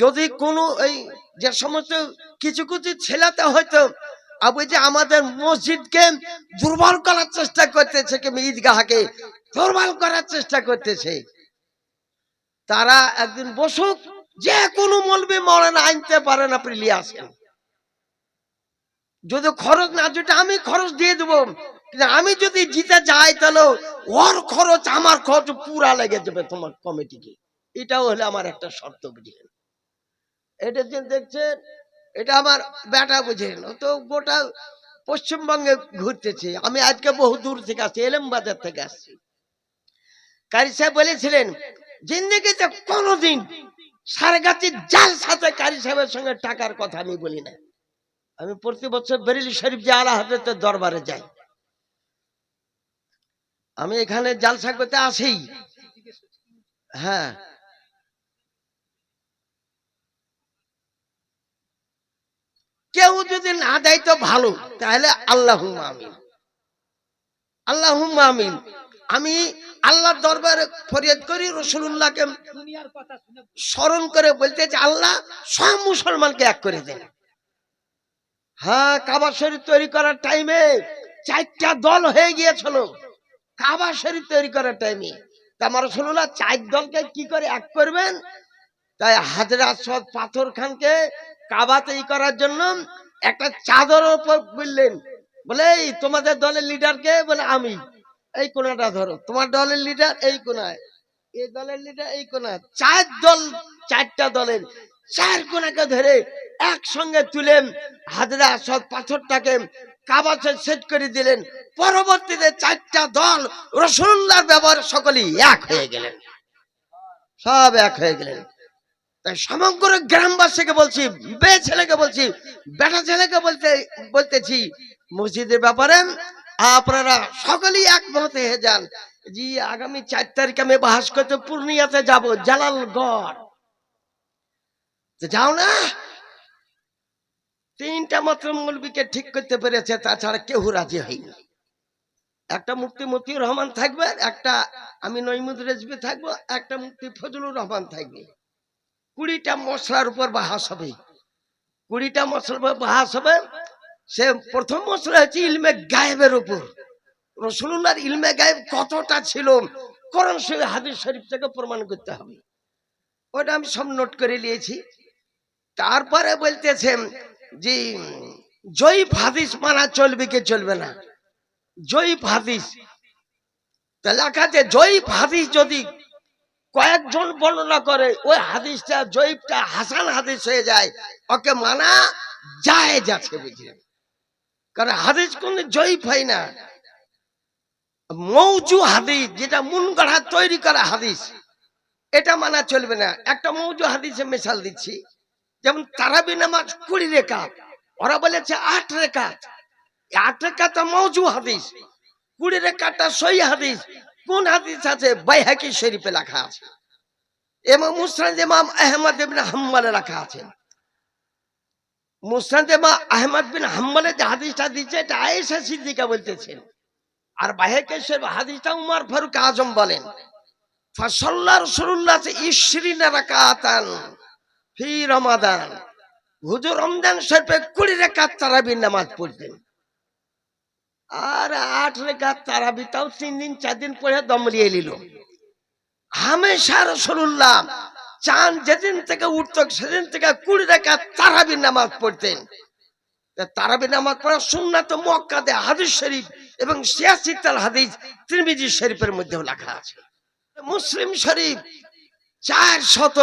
যদি কোনো এই যে সমস্ত কিছু কিছু ছেলেতে হয়তো আবু যে আমাদের মসজিদকে দুর্বল করার চেষ্টা করতেছে, কি ঈদগাহকে দুর্বল করার চেষ্টা করতেছে, তারা একদিন বসুক, যে কোনো মলবি মরেন আনতে পারেন আপনি নিয়ে আসেন যদি খরচ না যেটা আমি খরচ দিয়ে দেবো, কিন্তু আমি যদি জিতে যাই, তাহলে ওর খরচ, আমার খরচ পুরা লেগে যাবে তোমার কমিটিকে। এটাও হলে আমার একটা শর্ত, বুঝলেন? দেখছেন, এটা আমার বেটা বুঝেন ও তো গোটা পশ্চিমবঙ্গে আমি আজকে বহু দূর থেকে আসছি থেকে আসছি। কারি সাহেব বলেছিলেন, জিন্দগিতে কোনোদিন সাথে কারি সাহেবের সঙ্গে টাকার কথা আমি বলি না। আমি প্রতি বছর বেরিলি শরীফ যে আলা দরবারে যাই। আমি এখানে জালসা করতে আসি। হ্যাঁ কেউ যদি না দেয় তো ভালো, তাহলে আল্লাহ আমিন। আল্লাহ আমিন। আমি আল্লাহর দরবারে ফরিয়াদ করি রসুল্লাহকে স্মরণ করে বলতে যে আল্লাহ সব মুসলমানকে এক করে দেন। হ্যাঁ কাবা শরীফ তৈরি করার টাইমে চারটা দল হয়ে গিয়েছিল। কাবা শরীফ তৈরি করার টাইমে তা রসুল্লাহ চার দলকে কি করে এক করবেন? তাই হাজরা সদ পাথর খানকে কাবা তৈরি করার জন্য একটা চাদর উপর বললেন। বলে, এই তোমাদের দলের লিডারকে বলে, আমি। এই কোনাটা ধরো। তোমার দলের লিডার এই কোনায়। এই দলের লিডার এই কোনায়। চার দল, চারটা দলের। চার কোনাকে ধরে একসঙ্গে তুলেন। হাজরা সদ পাথরটাকে কাবাচে সেট করে দিলেন। পরবর্তীতে চারটা দল রসুল্লাহর ব্যবহার সকলেই এক হয়ে গেলেন। সব এক হয়ে গেলেন। তাই সমগ্র গ্রামবাসীকে বলছি, বে ছেলেকে বলছি, বেটা ছেলেকে বলতে, বলতেছি, মসজিদের ব্যাপারে আপনারা সকলেই একমত হয়ে যান জি আগামী চার তারিখ আমি বাস করতে পূর্ণিয়াতে যাব, জালালগড়। যাও না। তিনটা মাত্র মৌলবীকে ঠিক করতে পেরেছে, তাছাড়া কেউ রাজি হয়নি। একটা মুক্তি মতিউর রহমান থাকবে, একটা আমি নইমুদ রেজবি থাকব, একটা মুক্তি ফজলুর রহমান থাকবে। কুড়িটা মশলার উপর বাহাস হবে। কুড়িটা মশলার উপর বাহাস হবে, সে প্রথম মশলা হচ্ছে ইলমে গায়েবের উপর। রসুল্লাহর ইলমে গায়েব কতটা ছিল, কোরআন শরীফ, হাদিস শরীফ থেকে প্রমাণ করতে হবে। ওটা আমি সব নোট করে নিয়েছি। তারপরে বলতেছেন যে, জয়ীফ হাদিস মানা চলবে কি চলবে না? জয়ীফ হাদিস। তা লেখা আছে জয়ীফ হাদিস যদি কয়েকজন বর্ণনা করে, ওই হাদিসটা জয়ীফটা হাসান হাদিস হয়ে যায়। ওকে মানা যায় যাচ্ছে বুঝলেন কারণ হাদিস কোন জয়ীফ হয় না। মৌজু হাদিস, যেটা মুন গড়া তৈরি করা হাদিস, এটা মানা চলবে না। একটা মৌজু হাদিসে মিশাল দিচ্ছি। যেমন তারাবি নামাজ কুড়ি রেখাত, ওরা বলেছে আট এই আট রেখাটা মৌজু হাদিস, কুড়ি রেখাটা সই হাদিস কোন হাদিস আছে? বাইহাকি শরীফে লেখা আছে। এবং মুসরাদ ইমাম আহমদ ইবনে হাম্মালে লেখা আছে। ইমাম আহমদ বিন যে হাদিসটা দিচ্ছে এটা আয়েশা সিদ্দিকা বলতেছেন। আর বাইহাকি শরীফ হাদিসটা উমর ফারুক আজম বলেন। ফাসাল্লা রাসূলুল্লাহ ইশরিনা রাকাতান ফি রমাদান। হুজুর রমজান শরীফে কুড়ি রেখাত তারাবির নামাজ পড়তেন। আর আট রেখাত তারাবি তাও তিন দিন, চার দিন পরে দমরিয়ে নিল। হামেশা রসুল্লাহ চান যেদিন থেকে উঠত, সেদিন থেকে কুড়ি রেখাত তারাবির নামাজ পড়তেন। তা তারাবির নামাজ পড়া সুন্নাত মক্কাতে হাদিস শরীফ এবং সিয়াসিতাল হাদিস ত্রিমিজি শরীফের মধ্যেও লেখা আছে। মুসলিম শরীফ চার শত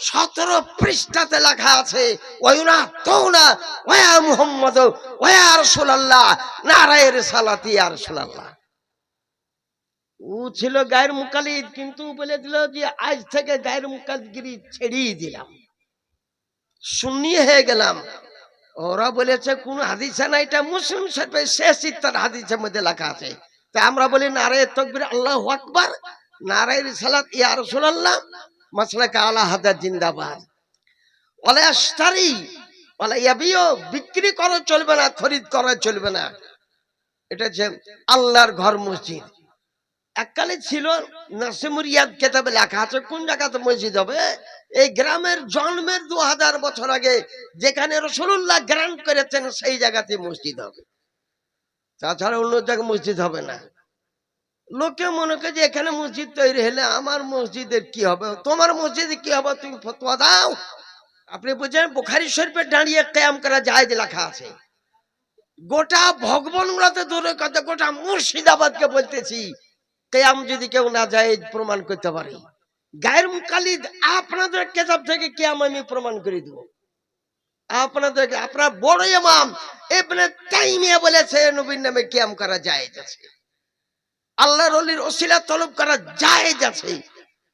সতেরো পৃষ্ঠাতে লেখা আছে ছিল গায়ের মুকালিদ, কিন্তু বলে দিল যে, আজ থেকে গায়ের মুকালিদগিরি ছেড়েই দিলাম। শূন্য হয়ে গেলাম। ওরা বলেছে, কোন হাদিসে না এটা মুসলিম শরীফে শেষ ইত্যার হাদিসের মধ্যে লেখা আছে। তাই আমরা বলি, নারায় তকবির আল্লাহ আকবার নারায়ের সালাত ইয়া রাসূলুল্লাহ। আলা হাদার জিন্দাবাদ। ওলা আস্তারি ওলা ইয়াবিও, বিক্রি করা চলবে না, খরিদ করা চলবে না। এটা যে আল্লাহর ঘর মসজিদ। এককালে ছিল নাসিমুর ইয়াদ কেতাবে লেখা আছে, কোন জায়গাতে মসজিদ হবে? এই গ্রামের জন্মের দু হাজার বছর আগে যেখানে রসুল্লাহ গ্রান্ট করেছেন, সেই জায়গাতে মসজিদ হবে। তাছাড়া অন্য জায়গায় মসজিদ হবে না। লোকে মনে করে যে এখানে মসজিদ তৈরি হলে আমার মসজিদের কি হবে? তোমার মসজিদে কি হবে? তুমি ফতোয়া দাও। আপনি বুঝেন, বুখারি শরীফে দাঁড়িয়ে কেয়াম করা যায় লেখা আছে। গোটা ভগবান গুলাতে দূরে কথা, গোটা মুর্শিদাবাদকে বলতেছি কেয়াম যদি কেউ না যায়, প্রমাণ করতে পারে। গায়ের মুকালিদ আপনাদের কেতাব থেকে কেয়াম আমি প্রমাণ করে দেবো। আপনাদের, আপনার বড় ইমাম এখানে তাইমিয়া বলেছে, নবীর নামে কেয়াম করা যায় আল্লাহর অলির ওসিলা তলব করা যায় আছে।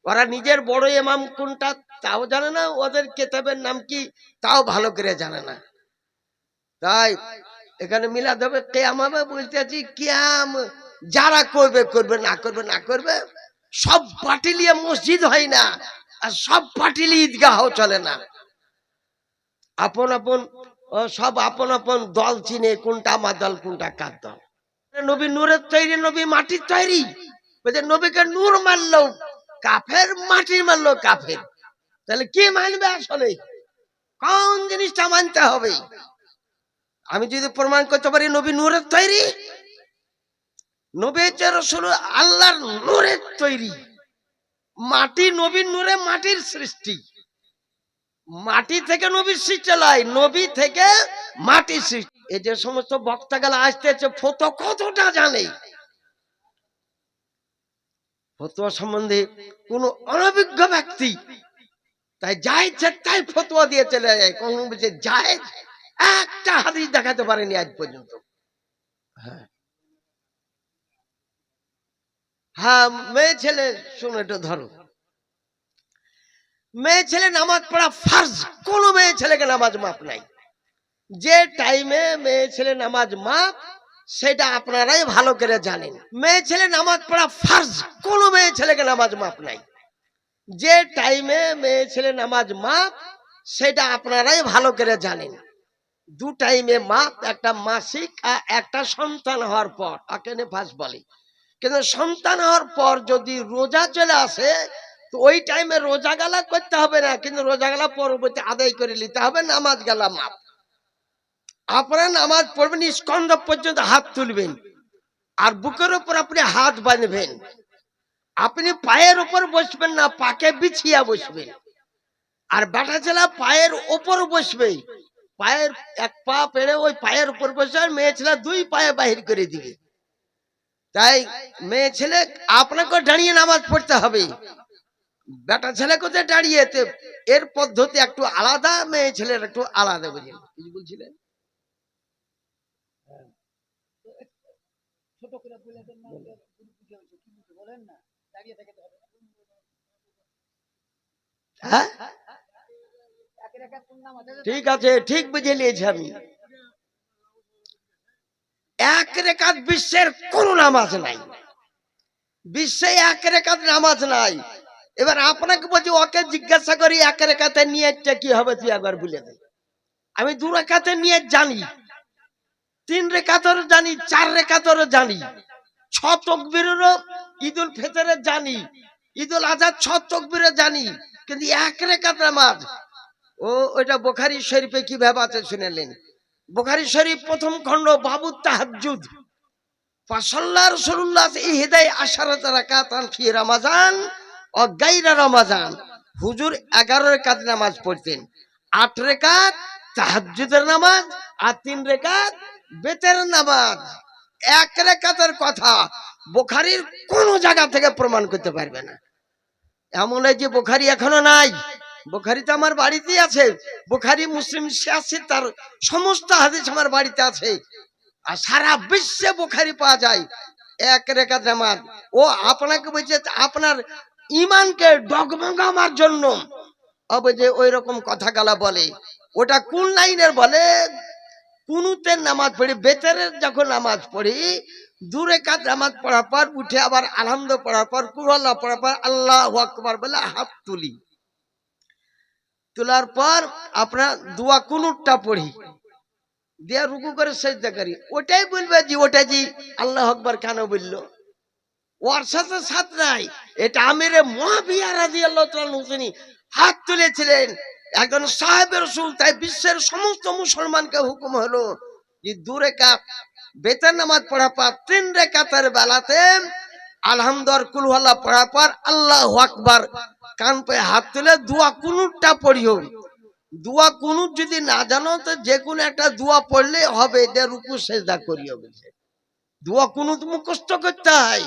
ওরা নিজের বড় এমাম কোনটা তাও জানে না, ওদের কেতাবের নাম কি তাও ভালো করে জানে না। তাই এখানে মিলাদ হবে, কেয়াম হবে বলতে আছি, কেয়াম যারা করবে করবে, না করবে না করবে, সব পাটিলিয়ে মসজিদ হয় না, আর সব পাটিলি ঈদগাহ চলে না। আপন আপন সব আপন আপন দল চিনে কোনটা আমার দল, কোনটা কার দল। নবী নূরের তৈরি, নবী মাটির তৈরি। নবীকে নূর কাফের মারলো কাফের। তাহলে মানবে আসলে? কোন জিনিসটা মানতে হবে? আমি যদি প্রমাণ করতে পারি, নবী নূরের তৈরি? নবী হচ্ছে আল্লাহর নূরের তৈরি। মাটি নবীর নূরে মাটির সৃষ্টি। মাটি থেকে নবীর সৃষ্টি লয় নবী থেকে মাটির সৃষ্টি। এই যে সমস্ত বক্তাগুলো আসতেছে ফতো কতটা জানে? ফতোয়া সম্বন্ধে কোন অনভিজ্ঞ ব্যক্তি তাই যা ইচ্ছে তাই ফতোয়া দিয়ে চলে যায়। কোন বলছে, যায়? একটা হাদিস দেখাতে পারেনি আজ পর্যন্ত। হ্যাঁ। হ্যাঁ মেয়ে ছেলে, শোনো একটু ধরো। মেয়ে ছেলে নামাজ পড়া ফার্জ, কোনো মেয়ে ছেলেকে নামাজ মাপ নাই। যে টাইমে মেয়ে ছেলে নামাজ মাপ সেটা আপনারাই ভালো করে জানেন। মেয়ে ছেলে নামাজ পড়া ফার্জ কোনো মেয়ে ছেলেকে নামাজ মাপ নাই। যে টাইমে মেয়ে ছেলে নামাজ মাপ সেটা আপনারাই ভালো করে জানেন। দু টাইমে মাপ একটা মাসিক আর একটা সন্তান হওয়ার পর আকে নেফাস বলে? কিন্তু সন্তান হওয়ার পর যদি রোজা চলে আসে, তো ওই টাইমে রোজা গালা করতে হবে না, কিন্তু রোজা গালা পরবর্তী আদায় করে নিতে হবে নামাজ গালা মাপ আপনারা নামাজ পড়বেন, স্কন্ধ পর্যন্ত হাত তুলবেন। আর বুকের উপর আপনি হাত বাঁধবেন। আপনি পায়ের উপর বসবেন না, পাকে বিছিয়া বসবেন। আর বেটা ছেলে পায়ের উপর বসবে। পায়ের এক পা পেড়ে ওই পায়ের উপর বসবে আর মেয়ে ছেলে দুই পায়ে বাহির করে দিবে। তাই মেয়ে ছেলে আপনাকে দাঁড়িয়ে নামাজ পড়তে হবে। বেটা ছেলে কোথায় দাঁড়িয়ে এর পদ্ধতি একটু আলাদা, মেয়ে ছেলের একটু আলাদা, বুঝলেন? কিছু ছোট করে বলে দেন না ওটা গুরু পুজো হয়েছে কি বুঝে বলেন না দাঁড়িয়ে থেকে হবে হ্যাঁ? ঠিক আছে, ঠিক বুঝে নিয়েছি আমি। এক রেখাত বিশ্বের কোন নামাজ নাই। বিশ্বে এক রেখাত নামাজ নাই। এবার আপনাকে বলছি, ওকে জিজ্ঞাসা করি, এক রেখাতে নিয়তটা কি হবে, তুই একবার বলে দে। আমি দু রেখাতে নিয়ে জানি, তিন রেখাতর জানি, চার রেখাতর জানি। ছ জানি। ছ জানি, কিন্তু এক রেখাত নামাজ। ও, ওইটা শরীফে শুনেলেন? বোখারি শরীফ প্রথম খণ্ড ফি রমাজান ও গায়রা রমাজান। হুজুর 11 রাকাত নামাজ পড়তেন। 8 রাকাত তাহাজ্জুদের নামাজ আর 3 রাকাত বেতের নামাজ। এক রাকাতের কথা বোখারির কোন জায়গা থেকে প্রমাণ করতে পারবে না। এমন যে বোখারি এখনও নাই, বোখারি তো আমার বাড়িতেই আছে, বোখারি, মুসলিম সিয়াসি তার সমস্ত হাদিস আমার বাড়িতে আছে। আর সারা বিশ্বে বোখারি পাওয়া যায় এক রেখা নামাজ ও আপনাকে বলছে আপনার ইমানকে ডগমগামার জন্য। অবে যে ওই রকম কথা গালা বলে। ওটা কোন লাইনের বলে? কুনুতের নামাজ পড়ি, বেতেরের যখন নামাজ পড়ি, দূরে কাজ নামাজ পড়ার পর উঠে আবার আনন্দ পড়ার পর কুরল্লা পড়ার পর আল্লাহ আকবার বলে হাত তুলি। তোলার পর আপনার দোয়া কুনুটটা পড়ি, দিয়া রুকু করে সেজদা করি। ওটাই বলবে জি, ওটা জি, আল্লাহ আকবার কেন বলল? ওর সাথে সাথ নাই। এটা আমিরে মহাবিয়া রাজি আল্লাহ হাত তুলেছিলেন। একজন সাহেবের রসুল, তাই বিশ্বের সমস্ত মুসলমানকে হুকুম হলো যে দু রেখাত বেতন নামাজ পড়া পর, তিন রেখাতের বেলাতে আলহামদুর কুলহাল্লা পড়া পর আল্লাহ আকবার কান পে হাত তুলে দোয়া কুনুরটা পড়িও। দুয়া কুনুর যদি না জানো, তো যে কোনো একটা দুয়া পড়লে হবে, এটা রুকু সেজদা করিও বলছে দোয়া কুনুত মুখস্থ করতে হয়।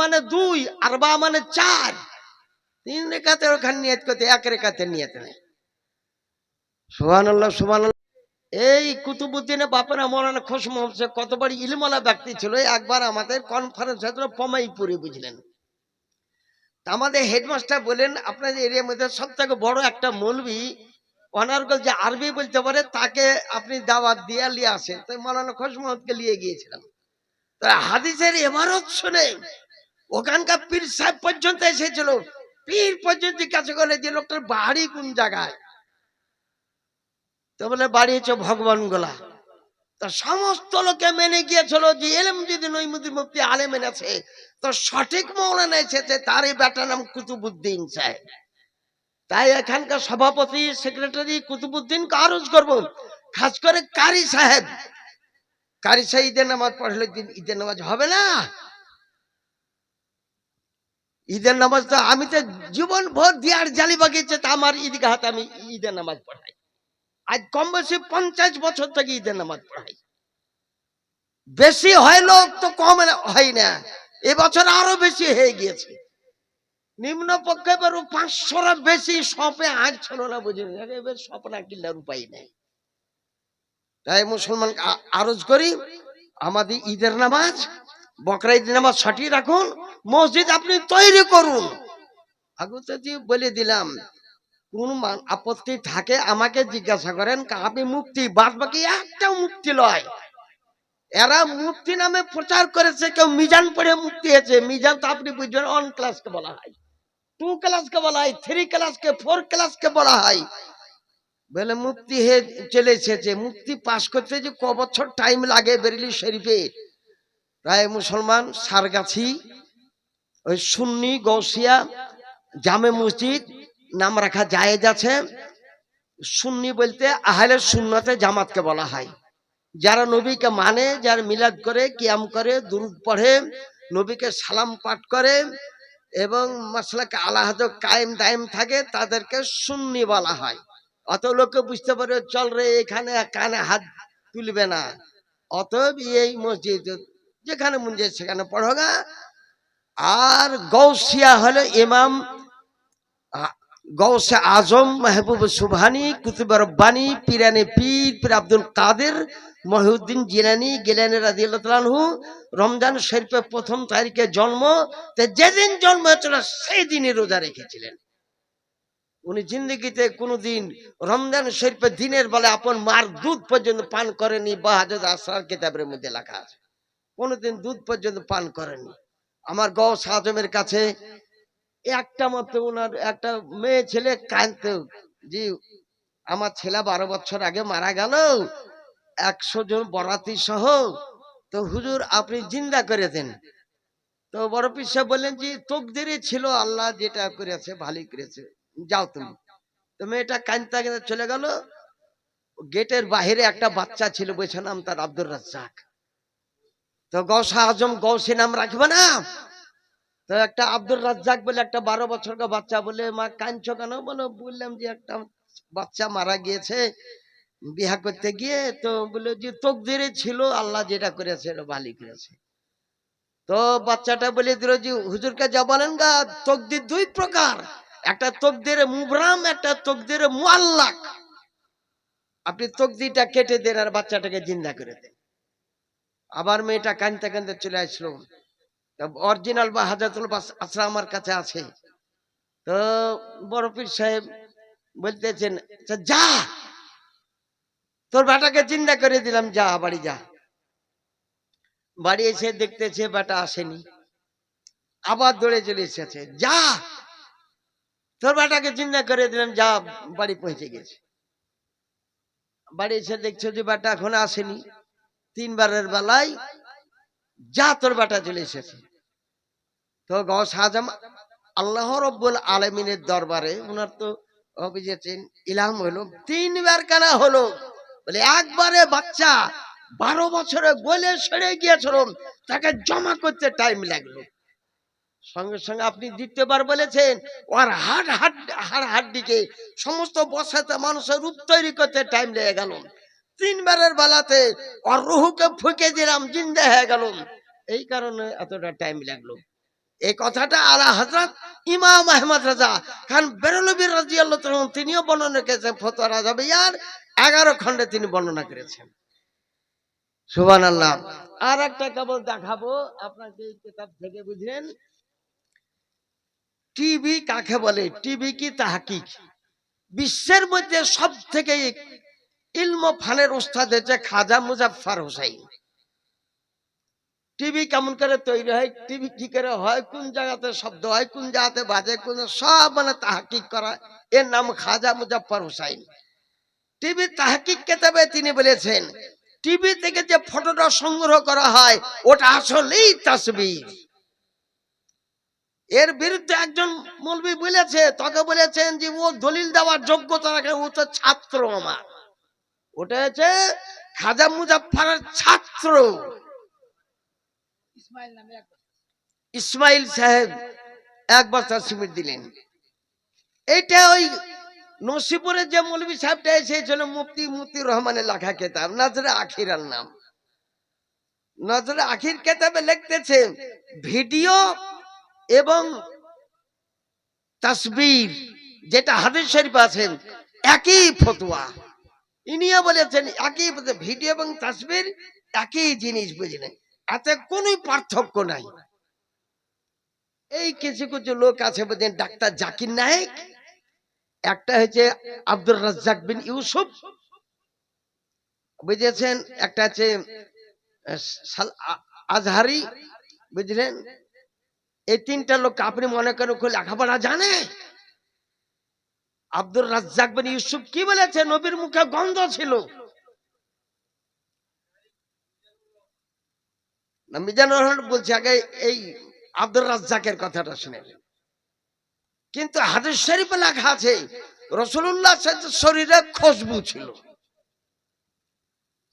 মানে মানে মানে চার। তিন রেখাতে ওখানে নিয়ত করতে, এক এই কুতুবুদ্দিনের বাপেরা মৌলানা খোশ মোহাম্মদ কত বড় ইলমালা ব্যক্তি ছিল, একবার আমাদের কনফারেন্স হয়েছিল পমাইপুরে বুঝলেন। আমাদের হেডমাস্টার বলেন আপনাদের এরিয়ার মধ্যে সব থেকে বড় একটা মৌলবি অনার্গল যে আরবি বলতে পারে, তাকে আপনি দাওয়াত দিয়ে নিয়ে আসেন। তাই মৌলানা মোহাম্মদকে নিয়ে গিয়েছিলাম। তা হাদিসের এমারত শুনে ওখানকার পীর সাহেব পর্যন্ত এসেছিল। পীর পর্যন্ত জিজ্ঞাসা করে যে লোকটার বাড়ি কোন জায়গায়? তো বলে, বাড়ি হচ্ছে ভগবান গোলা তা সমস্ত লোকে মেনে গিয়েছিল যে এলেম যদি নৈমুদ্দিন মুফতি আলেম এনেছে, তো সঠিক মৌলানা এসেছে তারই বেটার নাম কুতুবুদ্দিন সাহেব। তাই এখানকার সভাপতি, সেক্রেটারি কুতুবুদ্দিনকে আরজ করব, খাস করে কারি সাহেব। কারি সাহেব ঈদের নামাজ পড়লে ঈদের নামাজ হবে না? ঈদের নামাজ তো আমি তো জীবন ভোর দিয়ার জালি বাগিয়েছে, তা আমার ঈদগাহাতে আমি ঈদের নামাজ পড়াই। আজ কম বেশি পঞ্চাশ বছর থেকে ঈদের নামাজ পড়াই। বেশি হয় লোক তো কম হয় না। এবছর আরও বেশি হয়ে গিয়েছে। নিম্ন পক্ষে বেরো বেশি সপে আজ ছিল না বুঝলেন এবার সপ না কিনলার উপায় নেই। তাই মুসলমান আরজ করি, আমাদের ঈদের নামাজ, বকরা ঈদের নামাজ সঠিক রাখুন। মসজিদ আপনি তৈরি করুন। আগে তো যে বলে দিলাম কোন আপত্তি থাকে আমাকে জিজ্ঞাসা করেন আপনি মুক্তি বাদ বাকি একটাও মুক্তি লয়। এরা মুক্তি নামে প্রচার করেছে, কেউ মিজান পড়ে মুক্তি হয়েছে। মিজান তো আপনি বুঝবেন অন ক্লাসকে বলা হয়। টু ক্লাসকে বলা হয় থ্রি ক্লাসকে ফোর ক্লাসকে বলা হয়। বলে মুক্তি হে চলে এসেছে। মুক্তি পাস করতে যে ক বছর টাইম লাগে বেরিলি শরীফে। প্রায় মুসলমান সারগাছি, ওই সুন্নি গৌসিয়া জামে মসজিদ নাম রাখা জায়েজ আছে। সুন্নি বলতে আহলে সুন্নতে জামাতকে বলা হয়। যারা নবীকে মানে যারা মিলাদ করে, কিয়াম করে, দুরুদ পড়ে, নবীকে সালাম পাঠ করে এবং মশলাকে আলাহাদ কায়েম দায়েম থাকে, তাদেরকে সুন্নি বলা হয়। অত লোকে বুঝতে পারে চল রে, এখানে কানে হাত তুলবে না। অতএব এই মসজিদ যেখানে মন যায় সেখানে পড়োগা আর গৌসিয়া হলো ইমাম গৌসে আজম মাহবুব সুবহানি, কুতুব রব্বানি, পিরানে পীর পীর আব্দুল কাদের, মহিউদ্দিন জিলানি, গিলানি রাদিয়াল্লাহু রমজান শরীফের প্রথম তারিখে জন্ম। তা যেদিন জন্ম হয়েছিল, সেই দিনই রোজা রেখেছিলেন। উনি জিন্দগিতে কোনোদিন রমজান শরীফের দিনের বেলা আপন মার দুধ পর্যন্ত পান করেনি বাহাদুর আসরার কিতাবের মধ্যে লেখা আছে। কোনোদিন দুধ পর্যন্ত পান করেনি আমার গৌস আজমের কাছে একটা মতো ওনার একটা মেয়ে ছেলে কাঁদতে, জি, আমার ছেলে বারো বছর আগে মারা গেল। একশো জন বরাতি সহ। তো হুজুর, আপনি জিন্দা করে দেন তো বড় পিসা বললেন যে তকদিরে ছিল, আল্লাহ যেটা করেছে, ভালোই করেছে। যাও তুমি। তো মেয়েটা কাঁদতে কাঁদতে চলে গেল। গেটের বাহিরে একটা বাচ্চা ছিল, বলছে, নাম তার আব্দুর রাজ্জাক। তো গৌসা আজম গৌসে নাম রাখবে না? তো একটা আব্দুর রাজ্জাক বলে একটা বারো বছরকার বাচ্চা বলে, মা, কাঁদছো কেন? বলো, বললাম যে একটা বাচ্চা মারা গিয়েছে বিহা করতে গিয়ে। তো বলে যে, তকদিরে ছিল, আল্লাহ যেটা করেছে এটা ভালো করেছে। তো বাচ্চাটা বলে দিল যে হুজুরকে যা বলেন গা, তকদির দুই প্রকার। একটা তকদিরে মুবরাম, একটা তকদিরে মুআল্লাক। আপনি তকদিটা কেটে দেন আর বাচ্চাটাকে জিন্দা করে দেন। আবার মেয়েটা কানতে কানতে চলে আসলো। অরিজিনাল বা হাজাতুল বাস আসরা আমার কাছে আছে। তো বড় পীর সাহেব বলতেছেন "আচ্ছা, যা তোর বেটাকে চিন্তা করে দিলাম যা বাড়ি যা। বাড়ি এসে দেখতেছে বেটা আসেনি। আবার দৌড়ে চলে এসেছে যা তোর বেটাকে চিন্তা করে দিলাম যা বাড়ি পৌঁছে গেছে। বাড়ি এসে দেখছ যে বেটা এখন আসেনি। তিনবারের বেলায় যা তোর বেটা চলে এসেছে। তো গস হাজাম আল্লাহ রব্বুল আলমিনের দরবারে ওনার তো অভিযোগেন ইলাম হলো তিনবার কেনা হলো। বলে, একবারে বাচ্চা, বারো বছরে গোলে সেরে গিয়েছিল তাকে জমা করতে টাইম লাগল। সঙ্গে সঙ্গে আপনি দ্বিতীয়বার বলেছেন, ওর হাড় হাট হাড় হাড্ডিকে সমস্ত বসাতে মানুষের রূপ তৈরি করতে টাইম লেগে গেল। তিনবারের বেলাতে ওর রুহুকে ফুঁকে দিলাম, জিন্দা হয়ে গেল। এই কারণে এতটা টাইম লাগল। এই কথাটা আলা হজরত ইমাম আহমদ রাজা খান বেরলবির রাজি আল্লাহ তিনিও বর্ণনা করেছেন, ফতোয়া রাজা বিয়ার এগারো খণ্ডে তিনি বর্ণনা করেছেন। সুবান আল্লাহ আর একটা কেবল দেখাবো, আপনাকে এই কিতাব থেকে বুঝলেন। টিভি কাকে বলে? টিভি কি তাহাকিক? বিশ্বের মধ্যে সব থেকে ইলম ফানের উস্তাদ হচ্ছে খাজা মুজাফফর হোসাইন। টিভি কেমন করে তৈরি হয়, টিভি কি করে হয়, কোন জায়গাতে শব্দ হয়, কোন জায়গাতে বাজে, কোন সব মানে তাহাকিক করা এর নাম খাজা মুজাফফর হুসাইন। টিভি তাহাকিক কেতাবে তিনি বলেছেন, টিভি থেকে যে ফটোটা সংগ্রহ করা হয়, ওটা আসলেই তাসবির। এর বিরুদ্ধে একজন মৌলবি বলেছে, তাকে বলেছেন যে, ও দলিল দেওয়ার যোগ্যতা রাখে, ও তো ছাত্র আমার। ওটা হচ্ছে খাজা মুজাফফরের ছাত্র। ইসমাইল সাহেব এক বস্তা সিমেন্ট দিলেন। এইটা ওই নসিপুরের যে মৌলবী সাহেবটা এসেছিল, মুফতি মুফতি রহমানের লেখা কেতাব, নজরে আখিরার নাম। নজরে আখির কেতাবে লিখতেছে, ভিডিও এবং তাসবির, যেটা হাদিস শরীফ আছেন একই ফতোয়া। ইনিও বলেছেন, একই ভিডিও এবং তাসবির একই জিনিস বুঝলেন। এতে কোনো পার্থক্য নাই। এই কিছু কিছু লোক আছে বুঝলেন ডাক্তার জাকির নায়েক, একটা হচ্ছে আব্দুর রাজ্জাক বিন ইউসুফ, বুঝেছেন? একটা আছে আজহারি, বুঝলেন? এই তিনটা লোক আপনি মনে করেন লেখাপড়া জানে? আব্দুর রাজ্জাক বিন ইউসুফ কি বলেছে? নবীর মুখে গন্ধ ছিল। না, আগে এই আব্দুর রাজ্জাকের কথাটা শুনে কিন্তু হাদিস লেখা আছে রসুল্লাহ শরীরে খুশবু ছিল।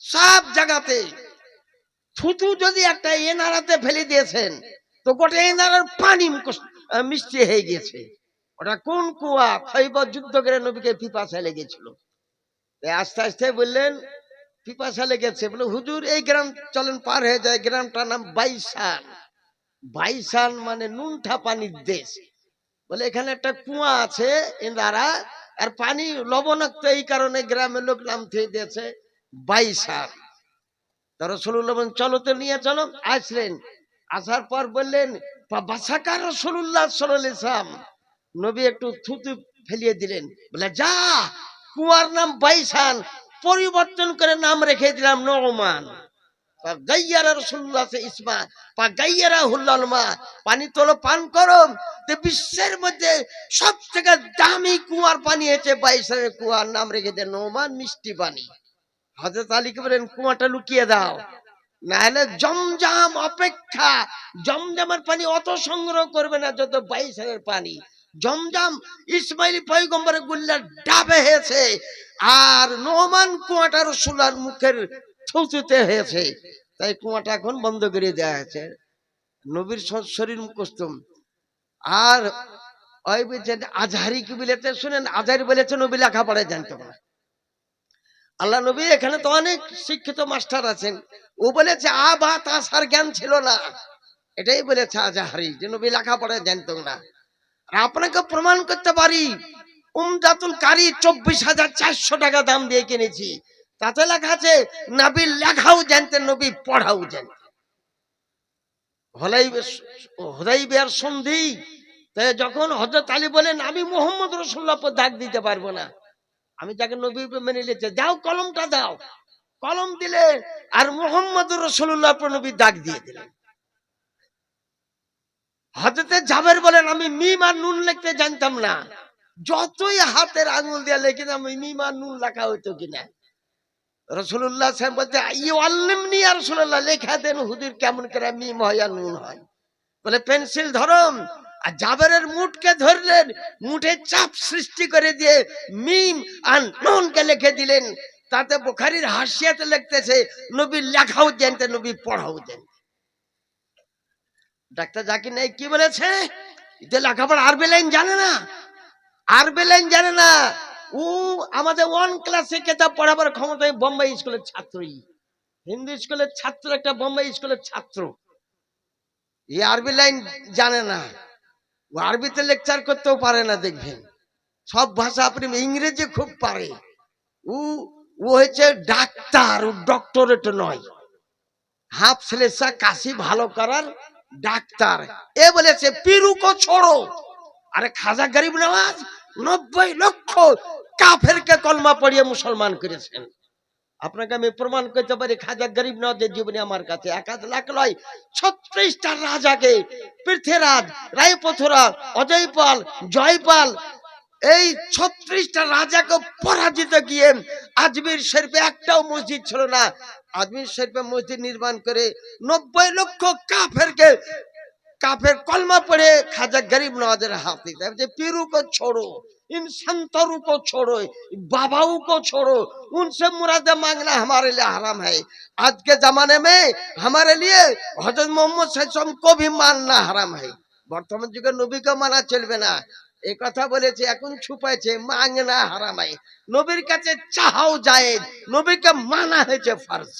সব জায়গাতে থুতু যদি একটা এনারাতে ফেলে দিয়েছেন তো গোটা এনারার পানি মিষ্টি হয়ে গেছে ওটা কোন কুয়া? খৈবর যুদ্ধ করে নবীকে পিপাসা লেগেছিল। আস্তে আস্তে বললেন পিপাসা লেগেছে। বলে হুজুর এই গ্রাম চলেন পার হয়ে যায়। গ্রামটার নাম বাইসান। বাইসান মানে নুনঠা পানির দেশ। বলে এখানে একটা কুয়া আছে এনারা আর পানি লবণাক্ত এই কারণে গ্রামের লোক নাম থেকে দিয়েছে বাইসান। তো রসুল্লাহ বলেন, চলো তো নিয়ে চলো আসলেন। আসার পর বললেন নবী একটু থুতু ফেলিয়ে দিলেন। বলে যা কুয়ার নাম বাইসান। পরিবর্তন করে নাম রেখে দিলাম নওমান। পানি তোলো, পান করো বিশ্বের মধ্যে সব থেকে দামি কুয়ার পানি হচ্ছে বাইসানের কুয়ার নাম রেখে দেন নোমান মিষ্টি পানি। হজরত আলীকে বলেন, কুয়াটা লুকিয়ে দাও। নাহলে জমজম অপেক্ষা, জমজমের পানি অত সংগ্রহ করবে না যত বাইসানের পানি। জমজম ইসমাইলি পয়গম্বরের গুল্লার ডাবে হয়েছে আর নোমান কুয়াটা রসুলার মুখের থুতুতে হয়েছে। তাই কুয়াটা এখন বন্ধ করে দেওয়া হয়েছে। নবীর শরীর মুখস্তম আর ওই আজহারি কি বলেছে, শুনেন, আজহারি বলেছে, নবী লেখাপড়ায় জানতো না আল্লাহ নবী এখানে তো অনেক শিক্ষিত মাস্টার আছেন। ও বলেছে, আ বা তাসার জ্ঞান ছিল না। এটাই বলেছে আজহারি, যে নবী লেখাপড়ায় জানতো না। আপনাকে প্রমাণ করতে পারি। উমদাতুল কারি চব্বিশ হাজার চারশো টাকা দাম দিয়ে কিনেছি। তাতে লেখা আছে নবী লেখাও জানতেন, নবী পড়াও জানতেন। হলাই হদাই সন্ধি। যখন হজরত আলী বলেন, আমি মোহাম্মদ রসুল্লাহ দাগ দিতে পারব না। আমি যাকে নবী মেনে নিয়েছে দাও কলমটা দাও। কলম দিলে, আর মোহাম্মদ রসুল্লাহ নবী দাগ দিয়ে দিলেন হজরতে জাবের বলেন, আমি মিম আর নুন লিখতে জানতাম না। যতই হাতের আঙুল দিয়ে লিখে আমি মিম আর নুন লেখা হইতো কিনা? রসুল্লাহ সাহেব বলছে ই আল্লিমনি আর রসুল্লাহ লেখা দেন হুদির কেমন করে মিম হয় আর নুন হয়? বলে, পেন্সিল ধরম, আর জাবেরের মুঠকে ধরলেন মুঠে চাপ সৃষ্টি করে দিয়ে মিম আর নুনকে লিখে দিলেন। তাতে বুখারির হাসিয়াতে লিখতেছে নবী লেখাও জানতে নবী পড়াও জানতে ডাক্তার জাকির নাইক কি বলেছে? যে লেখাপড়া আরবি লাইন জানে না। আরবি লাইন জানে না। ও আমাদের ওয়ান ক্লাসে কেতাব পড়াবার ক্ষমতা বোম্বাই স্কুলের ছাত্রই। হিন্দু স্কুলের ছাত্র, একটা বোম্বাই স্কুলের ছাত্র। এই আরবি লাইন জানে না। ও আরবিতে লেকচার করতেও পারে না, দেখবেন। সব ভাষা আপনি ইংরেজি খুব পারে। ও ও হচ্ছে ডাক্তার, ও ডক্টরেট নয়। হাফ ছেলেসা কাশি ভালো করার ডাক্তার। এ বলেছে, পিরুকো ছোড়ো। আরে খাজা গরিব নওয়াজ নব্বই লক্ষ কাফেরকে কলমা পড়িয়ে মুসলমান করেছেন। আপনাকে আমি প্রমাণ করতে পারি, খাজা গরিব নওয়াজের জীবনে আমার কাছে। এক আধ লাখ নয় ছত্রিশটা রাজাকে, পৃথ্বীরাজ রায়পথুরা অজয়পাল, জয়পাল, এই ছত্রিশটা রাজাকে পরাজিত গিয়ে আজমির শরীফে একটাও মসজিদ ছিল না। আজমির শরীফে মসজিদ নির্মাণ করে নব্বই লক্ষ কাফেরকে কাফের কলমা পড়ে খাজা গরিব নওয়াজের हाथ दिता है पीरू को छोड़ो इन संतरों को छोड़ो बाबाओं को छोड़ो उनसे मुराद मांगना हमारे लिए हराम है आज के जमाने में हमारे लिए हजरत मोहम्मद सल्लम को भी मानना हराम है বর্তমান যুগে নবীকে মানা চলবে না এই কথা বলেছে, এখন ছুপাইছে মাংনা হারামাই। নবীর কাছে চাহাও যায়, নবীকে মানা হয়েছে ফার্জ